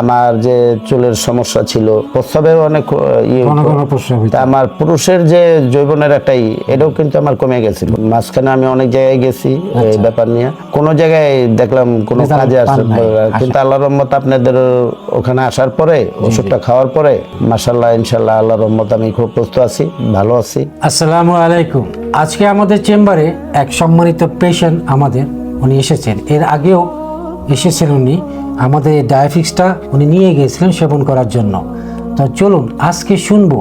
আমার যে চুলের সমস্যা ছিল প্রস্রাবে অনেক ইয়ে আমার পুরুষের যে জৈবনের একটা ই, এটাও কিন্তু আমার কমে গেছিল। মাঝখানে আমি অনেক জায়গায় গেছি এই ব্যাপার নিয়ে। কোন জায়গায় দেখলাম কোনো কাজে আসে কিন্তু আল্লাহ রহমত আপনাদের ওখানে আসার পরে ওষুধটা খাওয়ার পরে মাসাল্লাহ ইনশাল্লাহ আল্লাহ রহমত আমি খুব প্রস্তুত আছি ভালো আছি। আসসালামু আলাইকুম। আজকে আমাদের চেম্বারে এক সম্মানিত পেশেন্ট আমাদের উনি এসেছেন। এর আগেও এসেছেন উনি। আমাদের এই ডায়াফিক্সটা উনি নিয়ে গিয়েছিলেন সেবন করার জন্য। তো চলুন আজকে শুনব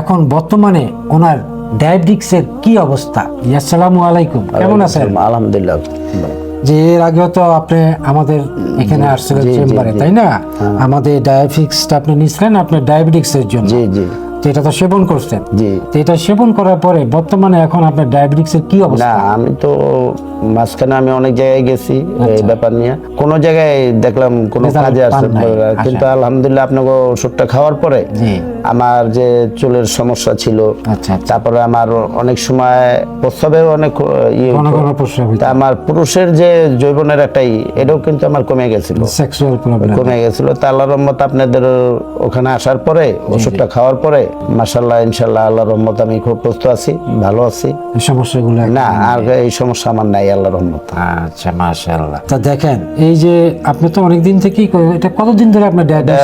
এখন বর্তমানে ওনার ডায়াবেটিক্সের কি অবস্থা। আসসালামু আলাইকুম। কেমন আছেন? আলহামদুলিল্লাহ। যে এর আগেও তো আপনি আমাদের এখানে আসছিলেন চেম্বারে তাই না? আমাদের ডায়াবেটিক্সটা আপনি নিয়েছিলেন আপনার ডায়াবেটিক্সের জন্য। জি জি। এটা তো সেবন করছেন। জি। এটা সেবন করার পরে বর্তমানে এখন আপনার ডায়াবেটিক্সের কি না আমি তো মাঝখানে আমি অনেক জায়গায় গেছি এই ব্যাপার নিয়ে। কোন জায়গায় দেখলাম কোনো কাজে আসে কিন্তু আলহামদুলিল্লাহ আপনাকে ওষুধটা খাওয়ার পরে আমার যে চুলের সমস্যা ছিল আচ্ছা আচ্ছা। তারপরে আমার অনেক সময় প্রস্রাবে অনেক ইয়ে আমার পুরুষের যে জৈবনের একটা ই, এটাও কিন্তু আমার কমে গেছিল। কমে গেছিল। তা আল্লাহ রহমত আপনাদের ওখানে আসার পরে ওষুধটা খাওয়ার পরে মাসাল্লাহ ইনশাল্লাহ আল্লাহ রহমত আমি খুব প্রস্তুত আছি ভালো আছি। সমস্যাগুলো না আর এই সমস্যা আমার নাই আল্লাহ রহমত। আচ্ছা মাশাআল্লাহ। তা দেখেন এই যে আপনি তো অনেক দিন থেকেই এটা কতদিন ধরে আপনার ডায়াবেটিস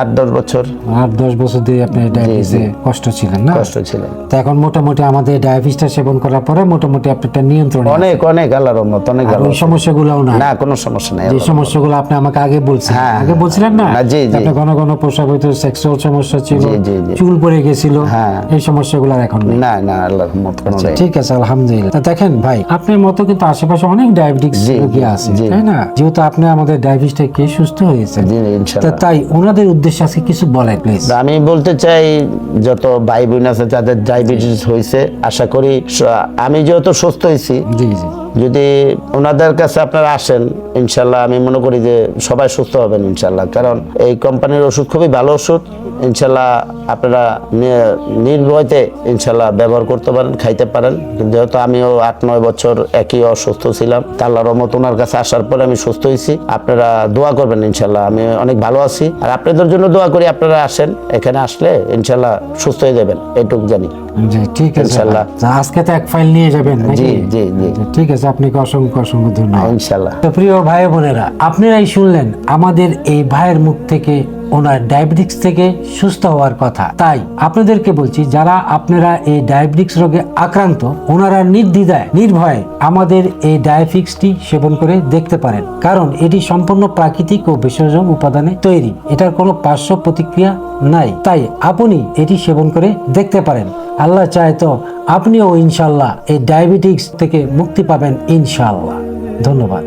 আট দশ বছর। আট দশ বছর ধরে আপনি ডায়াবেটিসে কষ্ট ছিলেন না? কষ্ট ছিল তো এখন মোটামুটি আমাদের ডায়াবেটিসটা সেবন করার পরে মোটামুটি আপনি একটা নিয়ন্ত্রণ অনেক অনেক আল্লাহ রহমত অনেক ভালো ওই সমস্যাগুলোও না না কোনো সমস্যা নেই যে সমস্যাগুলো আপনি আমাকে আগে বলছেন হ্যাঁ, আগে বলছিলেন না? না, জি, জি। আপনি ঘন ঘন প্রস্রাব হইতো সেক্সুয়াল সমস্যা ছিল। জি, জি। চুল পড়ে গেছিল হ্যাঁ। এই সমস্যাগুলো এখন না না আল্লাহ রহমত ঠিক আছে আলহামদুলিল্লাহ। দেখেন ভাই আপনার মতো কিন্তু আশেপাশে অনেক ডায়াবেটিক্স রোগী আছে তাই না? যেহেতু আপনি আমাদের ডায়াবেটিস থেকে সুস্থ ইনশাল্লাহ। তাই ওনাদের উদ্দেশ্যে আজকে কিছু বলেন প্লিজ আমি বলতে চাই যত ভাই বোন আছে তাদের ডায়াবেটিস হয়েছে আশা করি আমি যেহেতু সুস্থ হয়েছি যদি ওনাদের কাছে আপনারা আসেন ইনশাল্লাহ আমি মনে করি যে সবাই সুস্থ হবেন ইনশাল্লাহ। কারণ এই কোম্পানির ওষুধ খুবই ভালো ওষুধ। ইনশাল্লাহ আপনারা নির্ভয়তে ইনশাল্লাহ ব্যবহার করতে পারেন খাইতে পারেন। যেহেতু আমিও আট নয় বছর একই অসুস্থ ছিলাম তা আল্লাহর রহমত ওনার কাছে আসার পরে আমি সুস্থ হয়েছি আপনারা দোয়া করবেন ইনশাল্লাহ আমি অনেক ভালো আছি। আর আপনাদের জন্য দোয়া করি আপনারা আসেন এখানে আসলে ইনশাল্লাহ সুস্থ হয়ে যাবেন এটুক জানি। ঠিক আছে। ইনশাল্লাহ। আজকে তো এক ফাইল নিয়ে যাবেন? জি জি জি। ঠিক আছে আপনাকে অসংখ্য অসংখ্য ধন্যবাদ। ইনশাল্লাহ। তো প্রিয় ভাই বোনেরা, আপনারাই শুনলেন আমাদের এই ভাইয়ের মুখ থেকে, ওনার ডায়াবেটিক্স থেকে সুস্থ হওয়ার কথা। তাই আপনাদেরকে বলছি, যারা আপনারা এই ডায়াবেটিক্স রোগে আক্রান্ত, ওনারা নির্দ্বিধায়, নির্ভয়ে আমাদের এই ডায়াফিক্সটি সেবন করে দেখতে পারেন। কারণ এটি সম্পূর্ণ প্রাকৃতিক ও ভেষজ উপাদানে তৈরি। এটার কোনো পার্শ্ব প্রতিক্রিয়া নাই। তাই আপনি এটি সেবন করে দেখতে পারেন। আল্লাহ চায় তো আপনিও ইনশাল্লাহ এই ডায়াবেটিক্স থেকে মুক্তি পাবেন ইনশাল্লাহ। ধন্যবাদ।